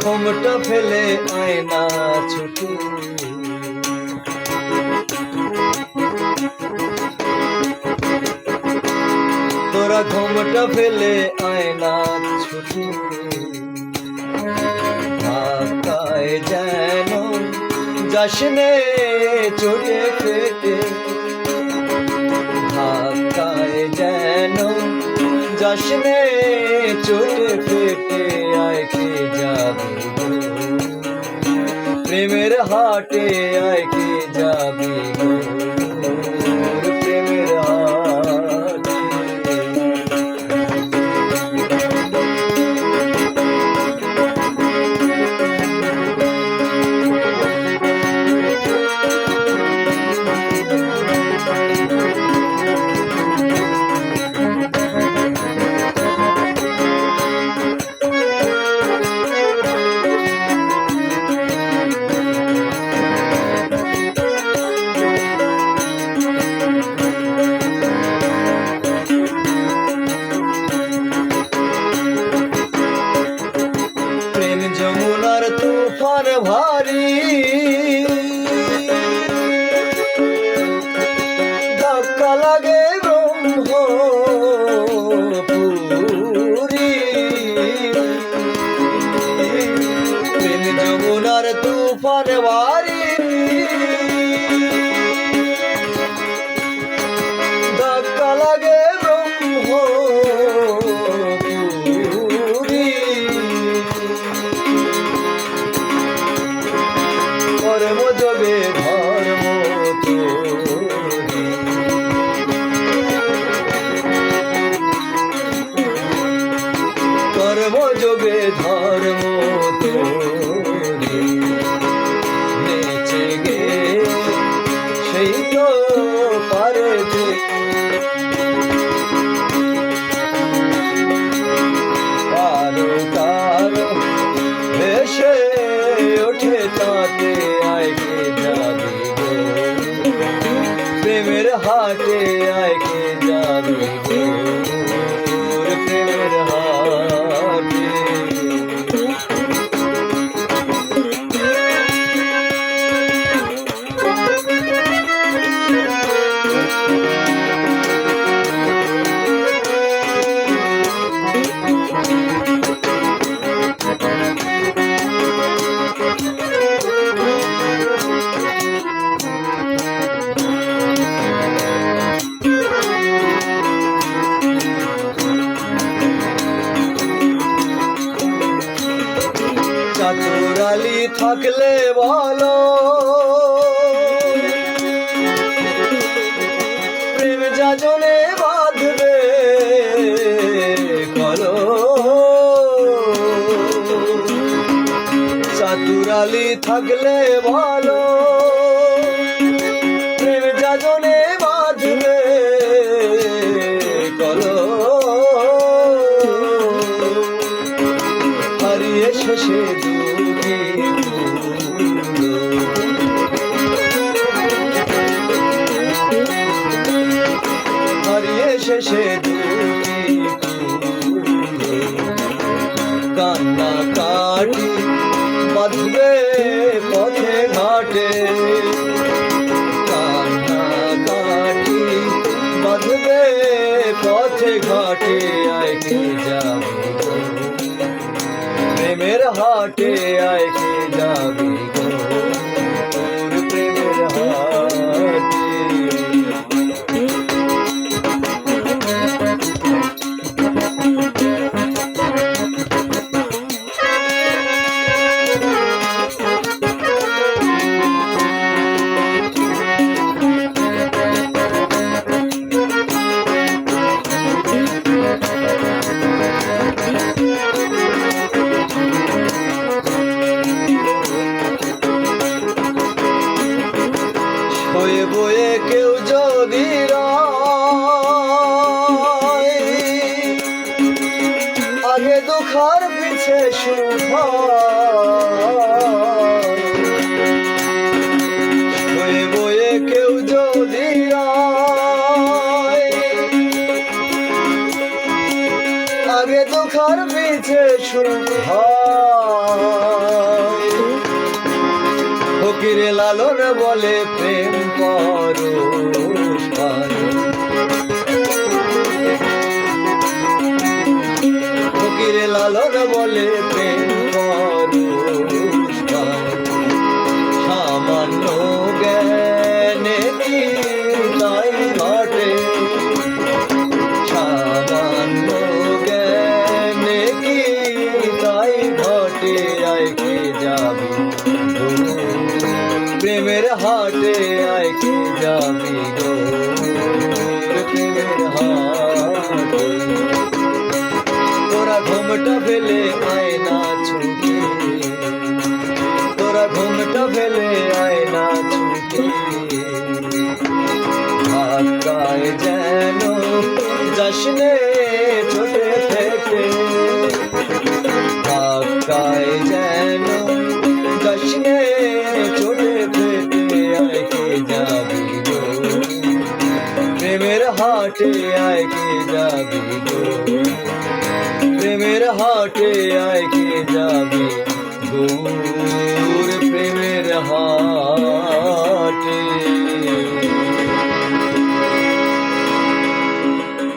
ঘোমটা ফেলে আয়না ছুটে। তোরা ঘোমটা ফেলে আয়না ছুটে। ঢাকায় যেন যাসনে চোটে ফেটে। ঢাকায় যেন যাসনে চোটে ফেটে আয় কে যাবে? প্রেমের হাটে আয় কে যাবে তুফান ভারী Lord. থাকলে বলো। প্রেম যাজনে বাঁধবে কলো। চাতুরালি থাকলে বলো। প্রেম যাজনে বাঁধবে কলো। হারিয়ে শেষে হারিয়ে শেষে কান্না কাটি বাঁধবে পথে ঘাটে। কান্না কাটি বাঁধবে পথে ঘাটে আইকে যাবে হাটে আইকে বয়ে বয়ে কেউ যদি আগে দুখার পিছে সুখ বয়ে বয়ে কেউ যদি আগে দুখার পিছে সুখ হয় বলে প্রেম করো ফকিরে লালন বলে হাটে কে যাবি গো? তোরা ঘুমটা ফেলে আয় না ছুটে তোরা ঘুমটা ফেলে আয় না ছুটে ধাক্কায় যেন জশ্নে হাটে আয় কে যাবি গো? প্রেমের হাটে আয় কে যাবি দূর প্রেমের হাট